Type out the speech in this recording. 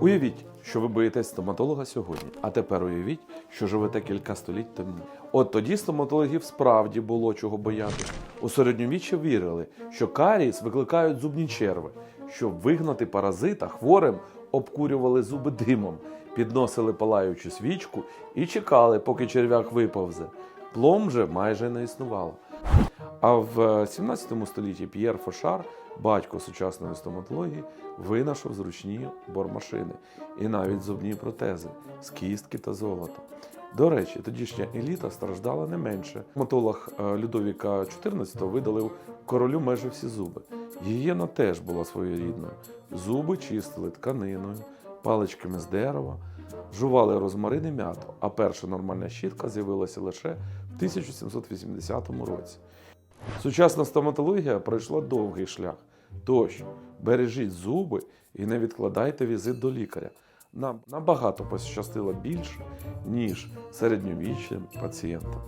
Уявіть, що ви боїтесь стоматолога сьогодні, а тепер уявіть, що живете кілька століть тому. От тоді стоматологів справді було чого боятися. У середньовіччі вірили, що карієс викликають зубні черви. Щоб вигнати паразита, хворим обкурювали зуби димом, підносили палаючу свічку і чекали, поки черв'як виповзе. Плом же майже не існувало. А в 17 столітті П'єр Фошар, батько сучасної стоматології, винайшов зручні бормашини і навіть зубні протези з кістки та золота. До речі, тодішня еліта страждала не менше. Стоматолог е, Людовіка XIV видалив королю майже всі зуби. Гігієна теж була своєрідною. Зуби чистили тканиною, паличками з дерева, жували розмарини м'ято, а перша нормальна щітка з'явилася лише в 1780 році. Сучасна стоматологія пройшла довгий шлях. Тож бережіть зуби і не відкладайте візит до лікаря. Нам набагато пощастило більше, ніж середньовічним пацієнтам.